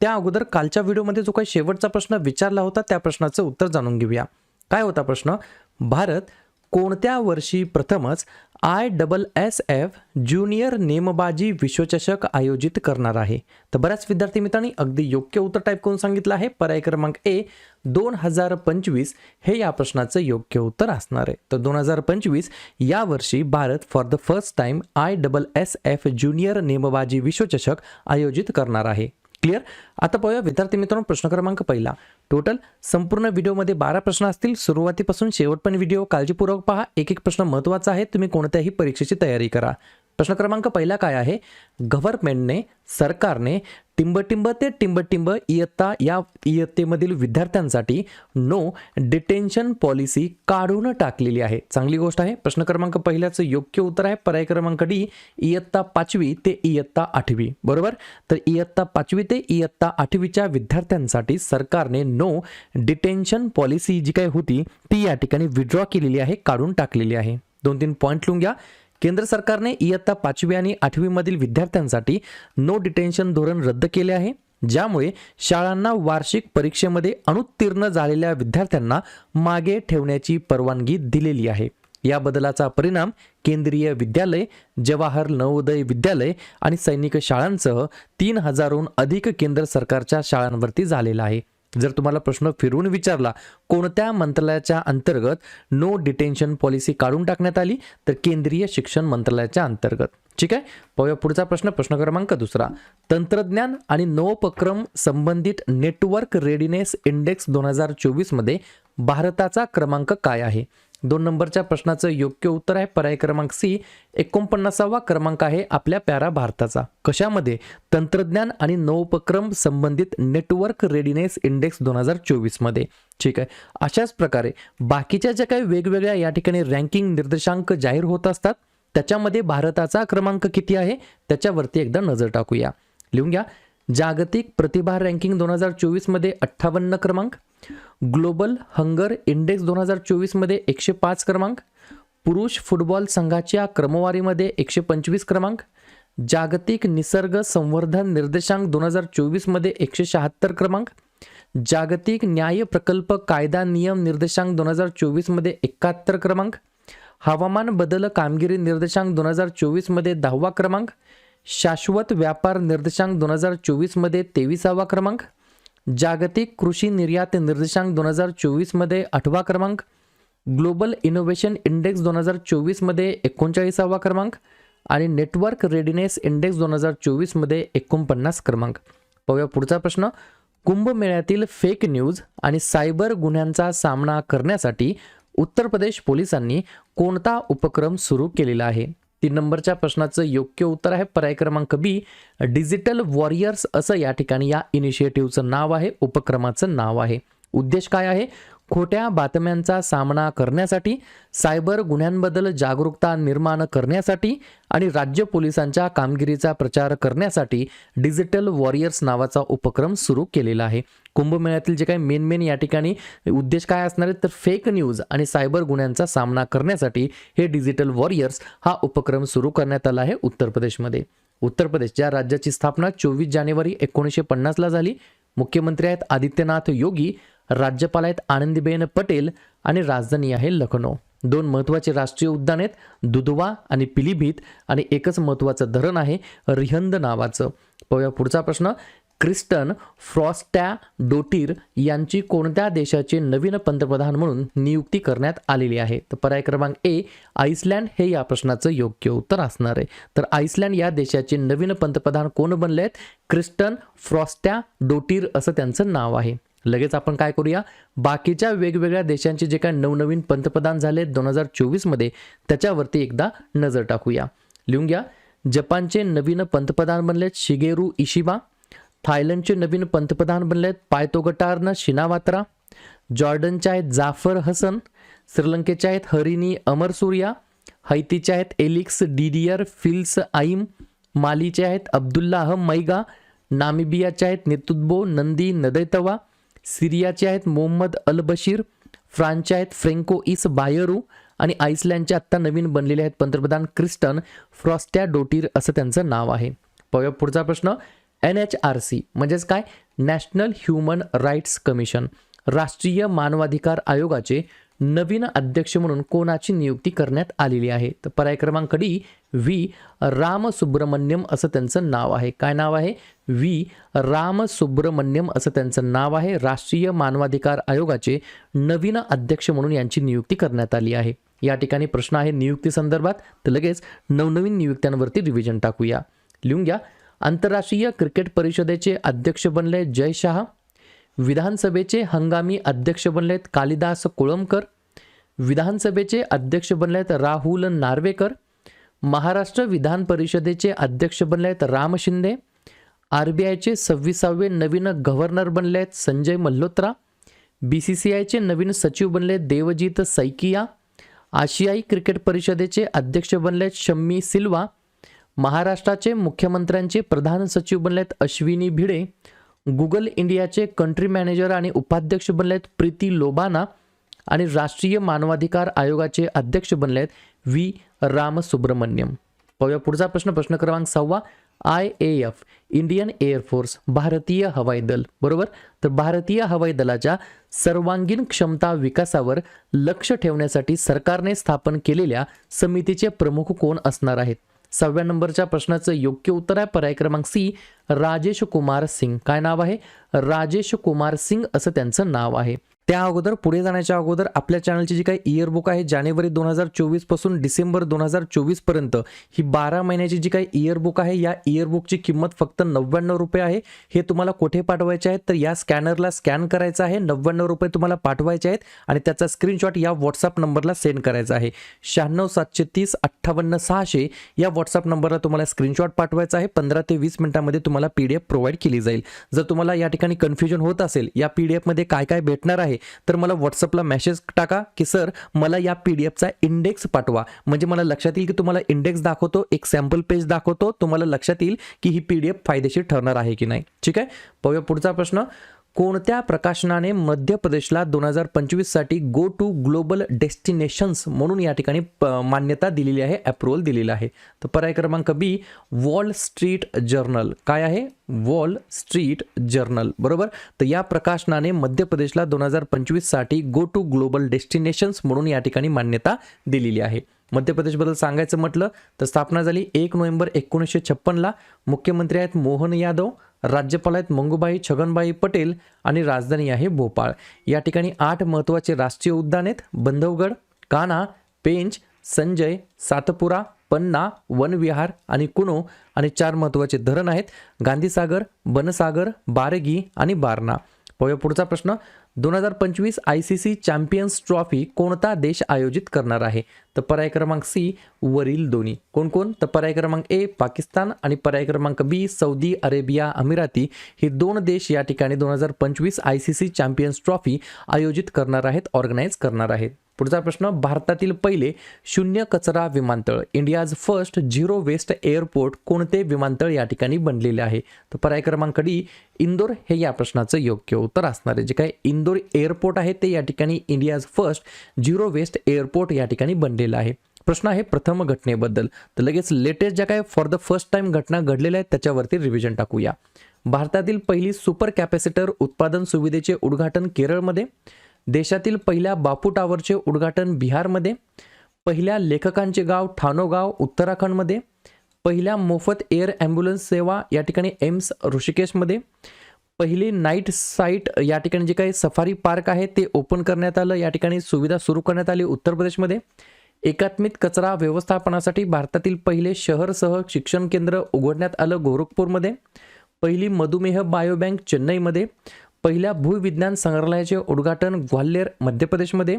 त्या अगोदर कालच्या व्हिडिओमध्ये जो काही शेवटचा प्रश्न विचारला होता त्या प्रश्नाचं उत्तर जाणून घेऊया. काय होता प्रश्न? भारत कोणत्या वर्षी प्रथमच I double S F junior नेमबाजी विश्वचषक आयोजित करणार आहे? तर बऱ्याच विद्यार्थी मित्रांनी अगदी योग्य उत्तर टाईप करून सांगितलं आहे. पर्याय क्रमांक ए दोन हजार पंचवीस हे या प्रश्नाचं योग्य उत्तर असणार आहे. तर दोन हजार पंचवीस या वर्षी Bharat for the first time I double S F junior नेमबाजी विश्वचषक आयोजित करणार आहे. क्लिअर? आता पाहूया विद्यार्थी मित्रांनो प्रश्न क्रमांक पहिला. टोटल संपूर्ण व्हिडिओमध्ये बारा प्रश्न असतील. सुरुवातीपासून शेवटपर्यंत व्हिडिओ काळजीपूर्वक पहा. एक एक प्रश्न महत्त्वाचा आहे. तुम्ही कोणत्याही परीक्षेची तयारी करा. प्रश्न क्रमांक पहिला काय आहे? गव्हर्नमेंटने सरकारने टिंबटिंब ते टिंबटिंब इयत्ता या इयत्तेमधील विद्यार्थ्यांसाठी नो डिटेन्शन पॉलिसी काढून टाकलेली आहे. चांगली गोष्ट आहे. प्रश्न क्रमांक पहिल्याचं योग्य उत्तर आहे. पर्याय क्रमांक डी इयत्ता पाचवी ते इयत्ता आठवी. बरोबर? तर इयत्ता पाचवी ते इयत्ता आठवीच्या विद्यार्थ्यांसाठी सरकारने नो डिटेन्शन पॉलिसी जी काही होती ती या ठिकाणी विड्रॉ केलेली आहे काढून टाकलेली आहे. दोन तीन पॉईंट लिहून घ्या. केंद्र सरकारने इयत्ता पाचवी आणि आठवीमधील विद्यार्थ्यांसाठी नो डिटेन्शन धोरण रद्द केले आहे ज्यामुळे शाळांना वार्षिक परीक्षेमध्ये अनुत्तीर्ण झालेल्या विद्यार्थ्यांना मागे ठेवण्याची परवानगी दिलेली आहे. या बदलाचा परिणाम केंद्रीय विद्यालय जवाहर नवोदय विद्यालय आणि सैनिक शाळांसह तीन हजारहून अधिक केंद्र सरकारच्या शाळांवरती झालेला आहे. जर तुम्हाला प्रश्न फिरून विचारला कोणत्या मंत्रालयाच्या अंतर्गत नो डिटेन्शन पॉलिसी काढून टाकण्यात आली? तर केंद्रीय शिक्षण मंत्रालयाच्या अंतर्गत. ठीक आहे? पाहूया पुढचा प्रश्न प्रश्न क्रमांक दुसरा. तंत्रज्ञान आणि नवोपक्रम संबंधित नेटवर्क रेडिनेस इंडेक्स दोन हजार चोवीसमध्ये भारताचा क्रमांक काय आहे? दोन नंबरच्या प्रश्नाचं योग्य उत्तर आहे. पर्याय क्रमांक सी एकोणपन्नासावा क्रमांक आहे आपल्या प्यारा भारताचा. कशामध्ये? तंत्रज्ञान आणि नवोपक्रम संबंधित नेटवर्क रेडिनेस इंडेक्स दोन हजार चोवीसमध्ये. ठीक आहे. अशाच प्रकारे बाकीच्या ज्या काही वेगवेगळ्या या ठिकाणी रँकिंग निर्देशांक जाहीर होत असतात त्याच्यामध्ये भारताचा क्रमांक किती आहे? त्याच्यावरती एकदा नजर टाकूया. लिहून घ्या. जागतिक प्रतिभा रँकिंग दोन हजार चोवीसमध्ये अठ्ठावन्न क्रमांक ग्लोबल हंगर इंडेक्स दोन हजार चोवीसमध्ये एकशे पाच क्रमांक पुरुष फुटबॉल संघाच्या क्रमवारीमध्ये एकशे पंचवीस क्रमांक जागतिक निसर्ग संवर्धन निर्देशांक दोन हजार चोवीसमध्ये एकशे शहात्तर क्रमांक जागतिक न्याय प्रकल्प कायदा नियम निर्देशांक दोन हजार चोवीसमध्ये एकाहत्तर क्रमांक हवामान बदल कामगिरी निर्देशांक दोन हजार चोवीसमध्ये दहावा क्रमांक शाश्वत व्यापार निर्देशांक दोन हजार चोवीसमध्ये तेविसावा क्रमांक जागतिक कृषी निर्यात निर्देशांक दोन हजार चोवीसमध्ये आठवा क्रमांक ग्लोबल इनोव्हेशन इंडेक्स दोन हजार चोवीसमध्ये एकोणचाळीसावा क्रमांक आणि नेटवर्क रेडिनेस इंडेक्स दोन हजार चोवीसमध्ये एकोणपन्नास क्रमांक. पाहूया पुढचा प्रश्न. कुंभमेळ्यातील फेक न्यूज आणि सायबर गुन्ह्यांचा सामना करण्यासाठी उत्तर प्रदेश पोलिसांनी कोणता उपक्रम सुरू केलेला आहे? तीन नंबरच्या प्रश्नाचं योग्य उत्तर आहे. पर्याय क्रमांक बी डिजिटल वॉरियर्स असं या ठिकाणी या इनिशिएटिव्हचं नाव आहे. उपक्रमाचं नाव आहे. उद्देश काय आहे? खोट्या बातम्यांचा सामना करण्यासाठी सायबर गुन्ह्यांबद्दल जागरूकता निर्माण करण्यासाठी आणि राज्य पोलिसांच्या कामगिरीचा प्रचार करण्यासाठी डिजिटल वॉरियर्स नावाचा उपक्रम सुरू केलेला आहे. कुंभमेळ्यातील जे काही मेन मेन या ठिकाणी उद्देश काय असणार आहेत? तर फेक न्यूज आणि सायबर गुन्ह्यांचा सामना करण्यासाठी हे डिजिटल वॉरियर्स हा उपक्रम सुरू करण्यात आला आहे उत्तर प्रदेशमध्ये. उत्तर प्रदेश ज्या राज्याची स्थापना चोवीस जानेवारी एकोणीसशे पन्नासला झाली मुख्यमंत्री आहेत आदित्यनाथ योगी राज्यपाल आहेत आनंदीबेन पटेल आणि राजधानी आहे लखनौ. दोन महत्त्वाचे राष्ट्रीय उद्यान आहेत दुधवा आणि पिलीभीत आणि एकच महत्त्वाचं धरण आहे रिहंद नावाचं. पाहूया पुढचा प्रश्न. क्रिस्टन फ्रॉस्टॅ डोटीर यांची कोणत्या देशाचे नवीन पंतप्रधान म्हणून नियुक्ती करण्यात आलेली आहे? तर पर्याय क्रमांक ए आईसलँड हे या प्रश्नाचं योग्य उत्तर असणार आहे. तर आईसलँड या देशाचे नवीन पंतप्रधान कोण बनले आहेत क्रिस्टन फ्रॉस्टॅ डोटीर असं त्यांचं नाव आहे. लगेच आपण काय करूया? बाकीच्या वेगवेगळ्या देशांचे जे काय नवनवीन पंतप्रधान झाले दोन हजार चोवीसमध्ये त्याच्यावरती एकदा नजर टाकूया. लिहून घ्या. जपानचे नवीन पंतप्रधान बनलेत शिगेरू इशिबा थायलंडचे नवीन पंतप्रधान बनले आहेत पायतोगटारनं शिनावात्रा जॉर्डनचे आहेत जाफर हसन श्रीलंकेचे आहेत हरिनी अमर सूर्या हैतीचे आहेत एलिक्स डिडियर फिल्स आईम मालीचे आहेत अब्दुल्लाह मैगा नामिबियाचे आहेत नेतुद्बो नंदी नदैतवा सिरियाचे आहेत मोहम्मद अल बशीर फ्रान्सचे आहेत फ्रेंको इस बायरू आणि आईसलँडचे आत्ता नवीन बनलेले आहेत पंतप्रधान क्रिस्टन फ्रॉस्टॅ डोटीर असं त्यांचं नाव आहे. पाहूया पुढचा प्रश्न. एन एच आर सी म्हणजेच काय? National human rights commission. राष्ट्रीय मानवाधिकार आयोगाचे नवीन अध्यक्ष म्हणून कोणाची नियुक्ती करण्यात आलेली आहे? तर पर्याय क्रमांक डी व्ही राम सुब्रमण्यम असं त्यांचं नाव आहे. काय नाव आहे? व्ही राम सुब्रमण्यम असं त्यांचं नाव आहे. राष्ट्रीय मानवाधिकार आयोगाचे नवीन अध्यक्ष म्हणून यांची नियुक्ती करण्यात आली आहे. या ठिकाणी प्रश्न आहे नियुक्ती संदर्भात. तर लगेच नवनवीन नियुक्त्यांवरती रिव्हिजन टाकूया. लिहून घ्या. आंतरराष्ट्रीय क्रिकेट परिषदेचे अध्यक्ष बनले जय शाह. विधानसभेचे हंगामी अध्यक्ष बनलेत कालिदास कोळंबकर. विधानसभेचे अध्यक्ष बनलेत राहुल नार्वेकर. महाराष्ट्र विधान परिषदेचे अध्यक्ष बनलेत राम शिंदे. आर बी आयचे सव्वीसावे नवीन गव्हर्नर बनलेत Sanjay Malhotra. B C C आयचे नवीन सचिव बनले देवजीत सैकिया. आशियाई क्रिकेट परिषदेचे अध्यक्ष बनलेत शम्मी सिल्वा. महाराष्ट्राचे मुख्यमंत्र्यांचे प्रधान सचिव बनलेत अश्विनी भिडे गुगल इंडियाचे कंट्री मॅनेजर आणि उपाध्यक्ष बनलेत प्रीती लोबाना आणि राष्ट्रीय मानवाधिकार आयोगाचे अध्यक्ष बनलेत व्ही. राम सुब्रमण्यम पाहूया पुढचा प्रश्न प्रश्न क्रमांक सहावा. I A F Indian air force भारतीय हवाई दल. बरोबर? तर भारतीय हवाई दलाच्या सर्वांगीण क्षमता विकासावर लक्ष ठेवण्यासाठी सरकारने स्थापन केलेल्या समितीचे प्रमुख कोण असणार आहेत? सहाव्या नंबरच्या प्रश्नाचं योग्य उत्तर आहे. पर्याय क्रमांक सी राजेश कुमार सिंग. काय नाव आहे? राजेश कुमार सिंग असं त्यांचं नाव आहे. त्या अगोदर पुढे जाण्याच्या अगोदर आपल्या चॅनलची जी काही इयरबुक आहे जानेवारी दोन हजार चोवीसपासून डिसेंबर दोन हजार चोवीसपर्यंत ही बारा महिन्याची जी काही इयरबुक आहे या इयरबुकची किंमत फक्त नव्याण्णव रुपये आहे. हे तुम्हाला कुठे पाठवायचे आहेत? तर या स्कॅनरला स्कॅन करायचं आहे. नव्याण्णव रुपये तुम्हाला पाठवायचे आहेत आणि त्याचा स्क्रीनशॉट या व्हॉट्सअप नंबरला सेंड करायचा आहे. शहाण्णव सातशे तीस अठ्ठावन्न सहाशे या व्हॉट्सअप नंबरला तुम्हाला स्क्रीनशॉट पाठवायचा आहे. पंधरा ते वीस मिनिटांमध्ये तुम्हाला पी डी एफ प्रोव्हाइड केली जाईल. जर तुम्हाला या ठिकाणी कन्फ्युजन होत असेल या पी डी एफमध्ये काय काय भेटणार आहे तर मला व्हॉट्सअपला मेसेज टाका की सर मला या पी डी एफचा इंडेक्स पाठवा. म्हणजे मला लक्षात येईल की तुम्हाला इंडेक्स दाखवतो एक सॅम्पल पेज दाखवतो तुम्हाला लक्षात येईल की ही पी डी एफ फायदेशीर ठरणार आहे की नाही. ठीक आहे? पाहूया पुढचा प्रश्न. कोणत्या प्रकाशनाने मध्य प्रदेशला दोन हजार पंचवीससाठी गो टू ग्लोबल डेस्टिनेशन्स म्हणून या ठिकाणी प- मान्यता दिलेली आहे अप्रुव्हल दिलेलं आहे? तर पर्याय क्रमांक बी वॉल स्ट्रीट जर्नल काय आहे? वॉल स्ट्रीट जर्नल बरोबर? तर या प्रकाशनाने मध्य प्रदेशला दोन हजार पंचवीससाठी गो टू ग्लोबल डेस्टिनेशन्स म्हणून या ठिकाणी मान्यता दिलेली आहे. मध्य प्रदेशबद्दल सांगायचं म्हटलं तर स्थापना झाली एक नोव्हेंबर एकोणीसशे छप्पनला. मुख्यमंत्री आहेत मोहन यादव. राज्यपाल आहेत मंगूबाई छगनबाई पटेल आणि राजधानी आहे भोपाळ. या ठिकाणी आठ महत्त्वाचे राष्ट्रीय उद्यान आहेत. बंधवगड कान्हा पेंच संजय सातपुरा पन्ना वनविहार आणि कुनो आणि चार महत्त्वाचे धरण आहेत. गांधीसागर बनसागर बारगी आणि बारणा. पाहूया पुढचा प्रश्न. दोन हजार पंचवीस I C C champions trophy कोणता देश आयोजित करणार आहे? तर पर्याय क्रमांक सी वरील दोन्ही. कोणकोण तर पर्याय क्रमांक ए पाकिस्तान आणि पर्याय क्रमांक बी सौदी अरेबिया अमिराती. हे दोन देश या ठिकाणी दोन हजार पंचवीस I C C champions trophy आयोजित करणार आहेत ऑर्गनाईज करणार आहेत. पुढचा प्रश्न भारतातील पहिले शून्य कचरा विमानतळ India's first zero waste airport कोणते विमानतळ या ठिकाणी बनलेले आहे? तर पर्याय क्रमांक डी इंदोर हे या प्रश्नाचं योग्य उत्तर असणार आहे. जे काय इंदोर एअरपोर्ट आहे ते या ठिकाणी India's first zero waste airport या ठिकाणी बनलेलं आहे. प्रश्न आहे प्रथम घटनेबद्दल. तर लगेच लेटेस्ट ज्या काय फॉर द फर्स्ट टाइम घटना घडलेल्या आहेत त्याच्यावरती रिव्हिजन टाकूया. भारतातील पहिली सुपर कॅपॅसिटर उत्पादन सुविधेचे उद्घाटन केरळमध्ये. देशातील पहिल्या बापू टावरचे उद्घाटन बिहारमध्ये पहिल्या लेखकांचे गाव ठाणोगाव उत्तराखंडमध्ये पहिल्या मोफत एअर ॲम्ब्युलन्स सेवा या ठिकाणी एम्स ऋषिकेशमध्ये पहिली नाईट साईट या ठिकाणी जे काही सफारी पार्क आहे ते ओपन करण्यात आलं या ठिकाणी सुविधा सुरू करण्यात आली उत्तर प्रदेशमध्ये. एकात्मिक कचरा व्यवस्थापनासाठी भारतातील पहिले शहरसह शिक्षण केंद्र उघडण्यात आलं गोरखपूरमध्ये पहिली मधुमेह बायोबँक चेन्नईमध्ये पहिल्या भूविज्ञान संग्रहालयाचे उद्घाटन ग्वाल्हेर मध्य प्रदेशमध्ये.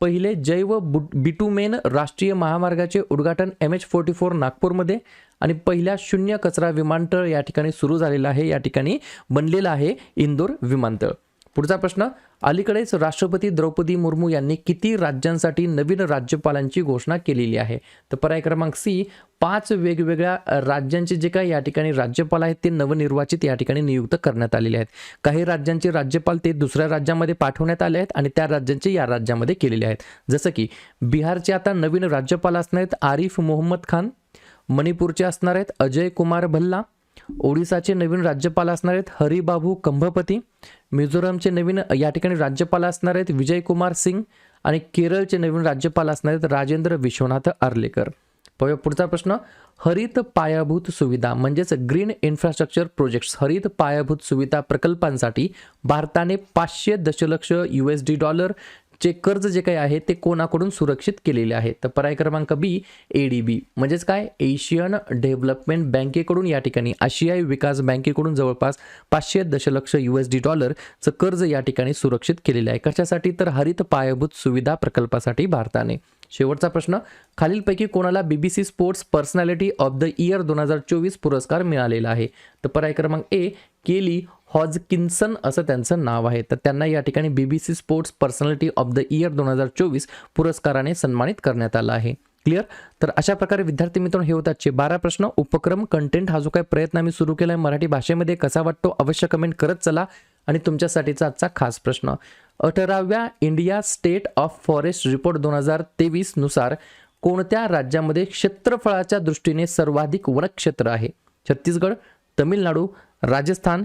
पहिले जैव बु बिटुमेन राष्ट्रीय महामार्गाचे उद्घाटन एम एच फोर्टी फोर नागपूरमध्ये. आणि पहिल्या शून्य कचरा विमानतळ या ठिकाणी सुरू झालेला आहे या ठिकाणी बनलेलं आहे इंदोर विमानतळ. पुढचा प्रश्न अलीकडेच राष्ट्रपती द्रौपदी मुर्मू यांनी किती राज्यांसाठी नवीन राज्यपालांची घोषणा केलेली आहे? तर पर्याय क्रमांक सी पाच वेगवेगळ्या राज्यांचे जे काही या ठिकाणी राज्यपाल आहेत ते नवनिर्वाचित या ठिकाणी नियुक्त करण्यात आलेले आहेत. काही राज्यांचे राज्यपाल ते दुसऱ्या राज्यामध्ये पाठवण्यात आले आहेत आणि त्या राज्यांचे या राज्यामध्ये केलेले आहेत. जसं की बिहारचे आता नवीन राज्यपाल असणार आहेत आरिफ मोहम्मद खान मणिपूरचे असणार आहेत अजय कुमार भल्ला ओडिसाचे नवीन राज्यपाल असणार आहेत हरिबाबू कंभपती. मिझोरमचे नवीन या ठिकाणी राज्यपाल असणार आहेत विजय कुमार सिंग आणि केरळचे नवीन राज्यपाल असणार आहेत राजेंद्र विश्वनाथ आर्लेकर. पाहूया पुढचा प्रश्न. हरित पायाभूत सुविधा म्हणजेच ग्रीन इन्फ्रास्ट्रक्चर प्रोजेक्ट्स. हरित पायाभूत सुविधा प्रकल्पांसाठी भारताने पाचशे दशलक्ष यू एस डी डॉलर चे कर्ज जे काही आहे ते कोणाकडून सुरक्षित केलेले आहे? तर पर्याय क्रमांक बी ए डी बी म्हणजेच काय? एशियन डेव्हलपमेंट बँकेकडून या ठिकाणी आशियाई विकास बँकेकडून जवळपास पाचशे दशलक्ष यू एस डी डॉलरचं कर्ज या ठिकाणी सुरक्षित केलेले आहे. कशासाठी? तर हरित पायाभूत सुविधा प्रकल्पासाठी भारताने. शेवटचा प्रश्न खालीलपैकी कोणाला BBC sports personality of the year दोन हजार चोवीस पुरस्कार मिळालेला आहे? तर पर्याय क्रमांक ए केली हॉजकिन्सन असं त्यांचं नाव आहे. तर त्यांना या ठिकाणी BBC sports personality of the year दोन हजार चोवीस पुरस्काराने सन्मानित करण्यात आलं आहे. क्लिअर तर अशा प्रकारे विद्यार्थी मित्रांनो हे होतात बारा प्रश्न. उपक्रम कंटेंट हा जो काही प्रयत्न आम्ही सुरू केला आहे मराठी भाषेमध्ये कसा वाटतो अवश्य कमेंट करत चला. आणि तुमच्यासाठीचा आजचा खास प्रश्न. अठराव्या India state of forest report दोन हजार तेवीसनुसार कोणत्या राज्यामध्ये क्षेत्रफळाच्या दृष्टीने सर्वाधिक वनक्षेत्र आहे? छत्तीसगड तमिळनाडू राजस्थान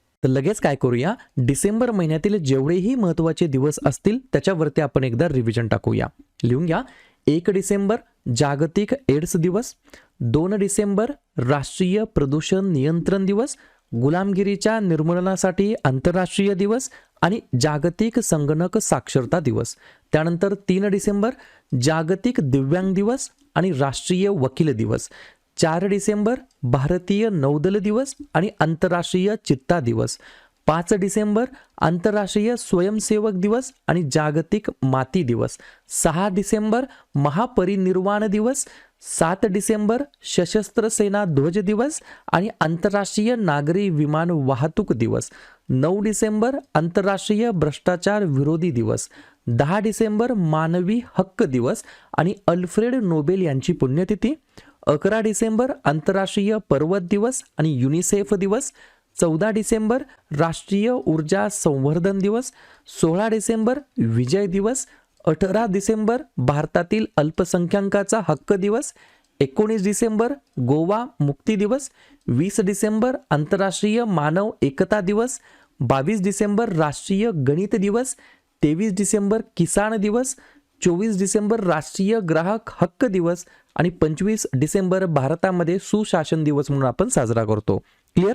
तर लगेच काय करूया? डिसेंबर महिन्यातील जेवढेही महत्त्वाचे दिवस असतील त्याच्यावरती आपण एकदा रिव्हिजन टाकूया. लिहून घ्या. एक डिसेंबर जागतिक एड्स दिवस. दोन डिसेंबर राष्ट्रीय प्रदूषण नियंत्रण दिवस. गुलामगिरीच्या निर्मूलनासाठी आंतरराष्ट्रीय दिवस आणि जागतिक संगणक साक्षरता दिवस. त्यानंतर तीन डिसेंबर जागतिक दिव्यांग दिवस आणि राष्ट्रीय वकील दिवस. चार डिसेंबर भारतीय नौदल दिवस आणि आंतरराष्ट्रीय चित्ता दिवस. पाच डिसेंबर आंतरराष्ट्रीय स्वयंसेवक दिवस आणि जागतिक माती दिवस. सहा डिसेंबर महापरिनिर्वाण दिवस. सात डिसेंबर सशस्त्र सेना ध्वज दिवस आणि आंतरराष्ट्रीय नागरी विमान वाहतूक दिवस. नऊ डिसेंबर आंतरराष्ट्रीय भ्रष्टाचार विरोधी दिवस. दहा डिसेंबर मानवी हक्क दिवस आणि अल्फ्रेड नोबेल यांची पुण्यतिथी. अकरा डिसेंबर आंतरराष्ट्रीय पर्वत दिवस आणि युनिसेफ दिवस चौदा डिसेंबर राष्ट्रीय ऊर्जा संवर्धन दिवस सोळा डिसेंबर विजय दिवस अठरा डिसेंबर भारतातील अल्पसंख्याकाचा हक्क दिवस एकोणीस डिसेंबर गोवा मुक्ती दिवस वीस डिसेंबर आंतरराष्ट्रीय मानव एकता दिवस बावीस डिसेंबर राष्ट्रीय गणित दिवस तेवीस डिसेंबर किसान दिवस चोवीस डिसेंबर राष्ट्रीय ग्राहक हक्क दिवस आणि पंचवीस डिसेंबर भारतामध्ये सुशासन दिवस म्हणून आपण साजरा करतो. क्लिअर